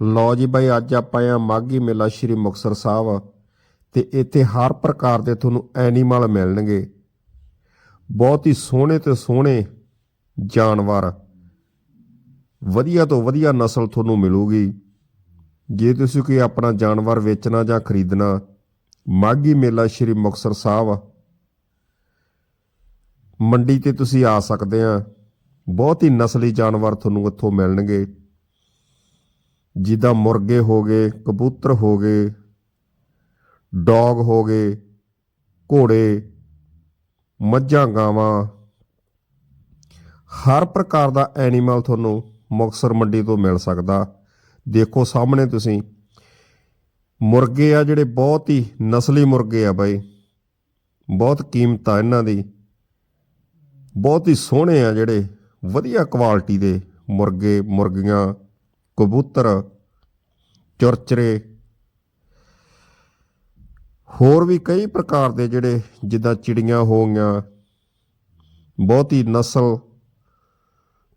ਲਓ ਜੀ ਬਾਈ, ਅੱਜ ਆਪਾਂ ਆ ਮਾਗੀ ਮੇਲਾ ਸ਼੍ਰੀ ਮੁਕਤਸਰ ਸਾਹਿਬ ਤੇ ਇੱਥੇ ਹਰ ਪ੍ਰਕਾਰ ਦੇ ਤੁਹਾਨੂੰ ਐਨੀਮਲ ਮਿਲਣਗੇ। ਬਹੁਤ ਹੀ ਸੋਹਣੇ ਤੇ ਸੋਹਣੇ ਜਾਨਵਰ। ਵਧੀਆ ਤੋਂ ਵਧੀਆ ਨਸਲ ਤੁਹਾਨੂੰ ਮਿਲੂਗੀ। ਜੇ ਤੁਸੀਂ ਕੋਈ ਆਪਣਾ ਜਾਨਵਰ ਵੇਚਣਾ ਜਾਂ ਖਰੀਦਣਾ ਮਾਗੀ ਮੇਲਾ ਸ਼੍ਰੀ ਮੁਕਤਸਰ ਸਾਹਿਬ, ਮੰਡੀ ਤੇ ਤੁਸੀਂ ਆ ਸਕਦੇ ਆ ਬਹੁਤ ਹੀ ਨਸਲੀ ਜਾਨਵਰ ਤੁਹਾਨੂੰ ਇੱਥੋਂ ਮਿਲਣਗੇ। ਜਿੱਦਾਂ ਮੁਰਗੇ ਹੋ ਗਏ, ਕਬੂਤਰ ਹੋ ਗਏ, ਡੌਗ ਹੋ ਗਏ, ਘੋੜੇ, ਮੱਝਾਂ, ਗਾਵਾਂ। ਹਰ ਪ੍ਰਕਾਰ ਦਾ ਐਨੀਮਲ ਤੁਹਾਨੂੰ ਮੁਕਤਸਰ ਮੰਡੀ ਤੋਂ ਮਿਲ ਸਕਦਾ। ਦੇਖੋ ਸਾਹਮਣੇ ਤੁਸੀਂ, ਮੁਰਗੇ ਆ ਜਿਹੜੇ ਬਹੁਤ ਹੀ ਨਸਲੀ ਮੁਰਗੇ ਆ ਬਾਈ। ਬਹੁਤ ਕੀਮਤ ਆ ਇਹਨਾਂ ਦੀ। ਬਹੁਤ ਹੀ ਸੋਹਣੇ ਆ ਜਿਹੜੇ, ਵਧੀਆ ਕੁਆਲਿਟੀ ਦੇ ਮੁਰਗੇ, ਮੁਰਗੀਆਂ। ਕਬੂਤਰ, ਚੁਰਚਰੇ, ਹੋਰ ਵੀ ਕਈ ਪ੍ਰਕਾਰ ਦੇ ਜਿਹੜੇ ਜਿੱਦਾਂ ਚਿੜੀਆਂ ਹੋ ਗਈਆਂ, ਬਹੁਤ ਹੀ ਨਸਲ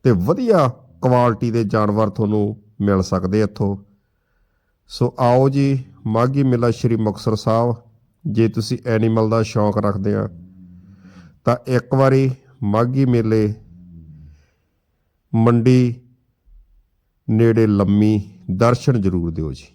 ਤੇ ਵਧੀਆ ਕੁਆਲਿਟੀ ਦੇ ਜਾਨਵਰ ਤੁਹਾਨੂੰ ਮਿਲ ਸਕਦੇ ਇੱਥੋਂ। ਸੋ ਆਓ ਜੀ ਮਾਗੀ ਮੇਲਾ ਸ਼੍ਰੀ ਮੁਕਤਸਰ ਸਾਹਿਬ, ਜੇ ਤੁਸੀਂ ਐਨੀਮਲ ਦਾ ਸ਼ੌਂਕ ਰੱਖਦੇ ਆ, ਤਾਂ ਇੱਕ ਵਾਰੀ ਮਾਗੀ ਮੇਲੇ ਮੰਡੀ ਨੇੜੇ ਲੰਮੀ ਦਰਸ਼ਨ ਜ਼ਰੂਰ ਦਿਓ ਜੀ।